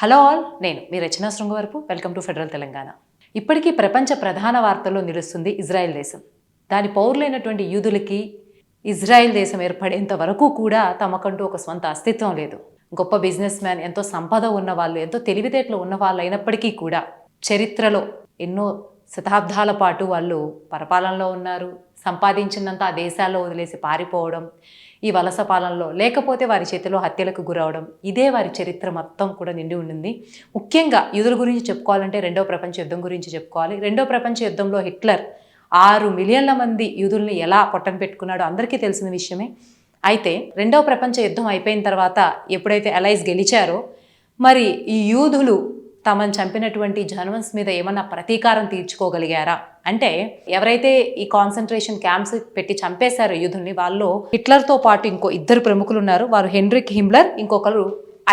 Hello all నేను మీ Rachana Srungavarapu welcome to federal Telangana. ఇప్పటికీ ప్రపంచ ప్రధాన వార్తల్లో నిలుస్తుంది ఇజ్రాయెల్ దేశం. దాని పౌరులైనటువంటి యూదులకి ఇజ్రాయెల్ దేశం ఏర్పడేంత వరకు కూడా తమకంటూ ఒక స్వంత అస్తిత్వం లేదు. గొప్ప బిజినెస్ మ్యాన్ ఎంతో సంపద ఉన్న వాళ్ళు ఎంతో తెలివితేటలు ఉన్న వాళ్ళు అయినప్పటికీ కూడా చరిత్రలో ఎన్నో శతాబ్దాల పాటు వాళ్ళు పరపాలనలో ఉన్నారు. సంపాదించినంత ఆ దేశాల్లో వదిలేసి పారిపోవడం ఈ వలస పాలనలో లేకపోతే వారి చేతిలో హత్యలకు గురవడం ఇదే వారి చరిత్ర మొత్తం కూడా నిండి ఉండింది. ముఖ్యంగా యూదుల గురించి చెప్పుకోవాలంటే రెండవ ప్రపంచ యుద్ధం గురించి చెప్పుకోవాలి. రెండవ ప్రపంచ యుద్ధంలో హిట్లర్ ఆరు మిలియన్ల మంది యూదుల్ని ఎలా పొట్టన పెట్టుకున్నాడో అందరికీ తెలిసిన విషయమే. అయితే రెండవ ప్రపంచ యుద్ధం అయిపోయిన తర్వాత ఎప్పుడైతే అలైస్ గెలిచారో మరి ఈ యూదులు తమను చంపినటువంటి జర్మన్స్ మీద ఏమన్నా ప్రతీకారం తీర్చుకోగలిగారా? అంటే ఎవరైతే ఈ కాన్సన్ట్రేషన్ క్యాంప్స్ పెట్టి చంపేశారో యూదుల్ని వాళ్ళు హిట్లర్తో పాటు ఇంకో ఇద్దరు ప్రముఖులు ఉన్నారు వారు హెన్రిక్ హిమ్లర్ ఇంకొకరు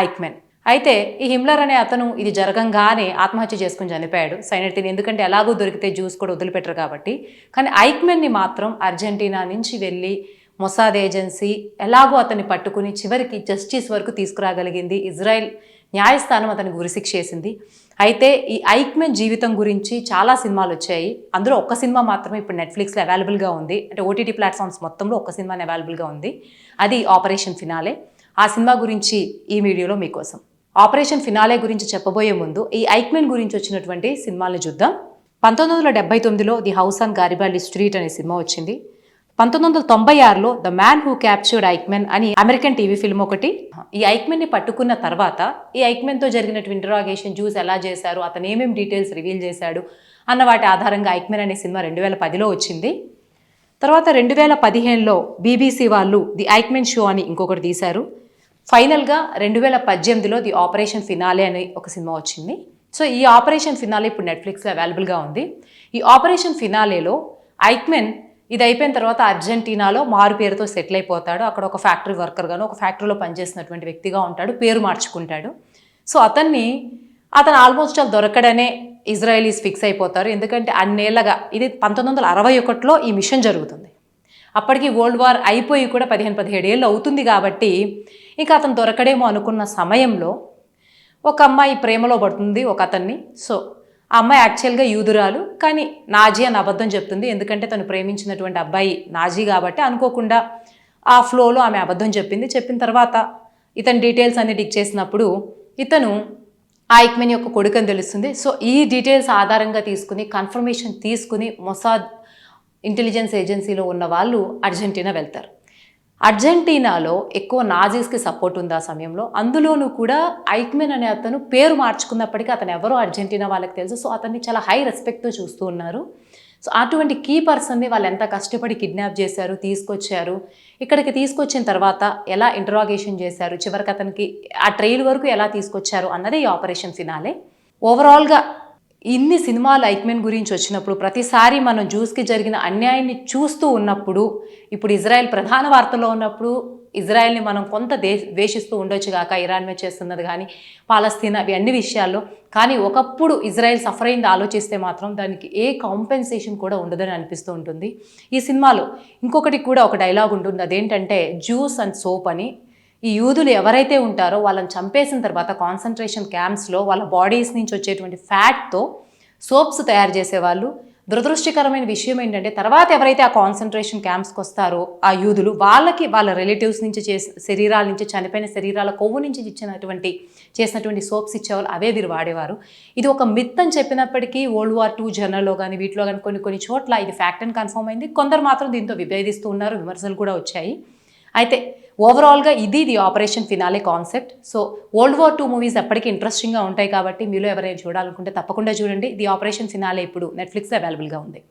ఐక్మెన్. అయితే ఈ హిమ్లర్ అనే అతను ఇది జరగంగానే ఆత్మహత్య చేసుకుని చనిపోయాడు. సైనటిని ఎందుకంటే ఎలాగో దొరికితే జ్యూస్ కూడా వదిలిపెట్టరు కాబట్టి. కానీ ఐక్మెన్ని మాత్రం అర్జెంటీనా నుంచి వెళ్ళి మొసాద్ ఏజెన్సీ ఎలాగో అతన్ని పట్టుకుని చివరికి జస్టిస్ వరకు తీసుకురాగలిగింది. ఇజ్రాయెల్ న్యాయస్థానం అతనికి ఉరిశిక్ష చేసింది. అయితే ఈ ఐక్మెన్ జీవితం గురించి చాలా సినిమాలు వచ్చాయి. అందులో ఒక్క సినిమా మాత్రమే ఇప్పుడు నెట్ఫ్లిక్స్లో అవైలబుల్గా ఉంది. అంటే ఓటీటీ ప్లాట్ఫామ్స్ మొత్తంలో ఒక్క సినిమా అవైలబుల్గా ఉంది. అది ఆపరేషన్ ఫినాలే. ఆ సినిమా గురించి ఈ వీడియోలో మీకోసం. ఆపరేషన్ ఫినాలే గురించి చెప్పబోయే ముందు ఈ ఐక్మెన్ గురించి వచ్చినటువంటి సినిమాలను చూద్దాం. పంతొమ్మిది వందల డెబ్బై తొమ్మిదిలో the house on Garibaldi street అనే సినిమా వచ్చింది. పంతొమ్మిది వందల తొంభై ఆరులో the man who captured Eichmann అని అమెరికన్ టీవీ ఫిల్మ్ ఒకటి. ఈ ఐక్మెన్ని పట్టుకున్న తర్వాత ఈ ఐక్మెన్తో జరిగినటువంటి ఇంటరాగేషన్ జ్యూస్ ఎలా చేశారు అతను ఏమేమి డీటెయిల్స్ రివీల్ చేశాడు అన్న వాటి ఆధారంగా ఐక్మెన్ అనే సినిమా రెండు వేల పదిలో వచ్చింది. తర్వాత రెండు వేల పదిహేనులో బీబీసీ వాళ్ళు ది ఐక్మెన్ షో అని ఇంకొకటి తీశారు. ఫైనల్గా రెండు వేల పద్దెనిమిదిలో ది ఆపరేషన్ ఫినాలే అని ఒక సినిమా వచ్చింది. సో ఈ ఆపరేషన్ ఫినాలే ఇప్పుడు నెట్ఫ్లిక్స్లో అవైలబుల్గా ఉంది. ఈ ఆపరేషన్ ఫినాలేలో ఐక్మెన్ ఇది అయిపోయిన తర్వాత అర్జెంటీనాలో మారు పేరుతో సెటిల్ అయిపోతాడు. అక్కడ ఒక ఫ్యాక్టరీ వర్కర్గాను ఒక ఫ్యాక్టరీలో పనిచేసినటువంటి వ్యక్తిగా ఉంటాడు. పేరు మార్చుకుంటాడు. సో అతన్ని అతను ఆల్మోస్ట్ ఆల్ దొరకడనే ఇజ్రాయలీస్ ఫిక్స్ అయిపోతారు. ఎందుకంటే అన్నేళ్ళగా ఇది పంతొమ్మిది వందల అరవై ఒకటిలో ఈ మిషన్ జరుగుతుంది. అప్పటికి వరల్డ్ వార్ అయిపోయి కూడా పదిహేను పదిహేడు ఏళ్ళు అవుతుంది కాబట్టి ఇంకా అతను దొరకడేమో అనుకున్న సమయంలో ఒక అమ్మాయి ప్రేమలో పడుతుంది ఒక అతన్ని. సో ఆ అమ్మాయి యాక్చువల్గా యూదురాలు కానీ నాజీ అని అబద్ధం చెప్తుంది. ఎందుకంటే తను ప్రేమించినటువంటి అబ్బాయి నాజీ కాబట్టి అనుకోకుండా ఆ ఫ్లోలో ఆమె అబద్ధం చెప్పింది. చెప్పిన తర్వాత ఇతని డీటెయిల్స్ అన్ని డిక్ చేసినప్పుడు ఇతను ఆ ఐక్మెన్ యొక్క కొడుకు అని తెలుస్తుంది. సో ఈ డీటెయిల్స్ ఆధారంగా తీసుకుని కన్ఫర్మేషన్ తీసుకుని మొసాద్ ఇంటెలిజెన్స్ ఏజెన్సీలో ఉన్న వాళ్ళు అర్జెంటీనా వెళ్తారు. అర్జెంటీనాలో ఎక్కువ నాజీస్కి సపోర్ట్ ఉంది ఆ సమయంలో. అందులోనూ కూడా ఐక్మెన్ అనే అతను పేరు మార్చుకున్నప్పటికీ అతను ఎవరో అర్జెంటీనా వాళ్ళకి తెలుసు. సో అతన్ని చాలా హై రెస్పెక్ట్తో చూస్తూ ఉన్నారు. సో అటువంటి కీ పర్సన్ని వాళ్ళు ఎంత కష్టపడి కిడ్నాప్ చేశారు తీసుకొచ్చారు ఇక్కడికి తీసుకొచ్చిన తర్వాత ఎలా ఇంటరాగేషన్ చేశారు చివరికి అతనికి ఆ ట్రైల్ వరకు ఎలా తీసుకొచ్చారు అన్నదే ఈ ఆపరేషన్ ఫినాలే. ఓవరాల్గా ఇన్ని సినిమాలు ఐక్మెన్ గురించి వచ్చినప్పుడు ప్రతిసారి మనం జ్యూస్కి జరిగిన అన్యాయాన్ని చూస్తూ ఉన్నప్పుడు ఇప్పుడు ఇజ్రాయెల్ ప్రధాన వార్తలో ఉన్నప్పుడు ఇజ్రాయెల్ని మనం కొంత దే ద్వేషిస్తూ ఉండొచ్చు కాక ఇరాన్ మీద చేస్తున్నది కానీ పాలస్తీనా అవి అన్ని విషయాల్లో. కానీ ఒకప్పుడు ఇజ్రాయెల్ సఫర్ అయింది ఆలోచిస్తే మాత్రం దానికి ఏ కాంపెన్సేషన్ కూడా ఉండదని అనిపిస్తూ ఉంటుంది. ఈ సినిమాలో ఇంకొకటి కూడా ఒక డైలాగ్ ఉంటుంది. అదేంటంటే జ్యూస్ అండ్ సోప్ అని. ఈ యూదులు ఎవరైతే ఉంటారో వాళ్ళని చంపేసిన తర్వాత కాన్సన్ట్రేషన్ క్యాంప్స్లో వాళ్ళ బాడీస్ నుంచి వచ్చేటువంటి ఫ్యాట్తో సోప్స్ తయారు చేసేవాళ్ళు. దురదృష్టకరమైన విషయం ఏంటంటే తర్వాత ఎవరైతే ఆ కాన్సన్ట్రేషన్ క్యాంప్స్కి వస్తారో ఆ యూదులు వాళ్ళకి వాళ్ళ రిలేటివ్స్ నుంచి చేసిన శరీరాల నుంచి చనిపోయిన శరీరాల కొవ్వు నుంచి ఇచ్చినటువంటి చేసినటువంటి సోప్స్ ఇచ్చేవాళ్ళు అవే వీరు వాడేవారు. ఇది ఒక మిత్ అని చెప్పినప్పటికీ వరల్డ్ వార్ టూ జర్నల్లో కానీ వీటిలో కానీ కొన్ని కొన్ని చోట్ల ఇది ఫ్యాక్ట్ అండ్ కన్ఫర్మ్ అయింది. కొందరు మాత్రం దీంతో విభేదిస్తూ ఉన్నారు విమర్శలు కూడా వచ్చాయి. అయితే ఓవరాల్గా ఇది the operation finale concept so world war two movies ఎప్పటికీ ఇంట్రెస్టింగ్గా ఉంటాయి కాబట్టి మీలో ఎవరైనా చూడాలనుకుంటే తప్పకుండా చూడండి. ది ఆపరేషన్ ఫినాలే ఇప్పుడు నెట్ఫ్లిక్స్ అవైలబుల్గా ఉంది.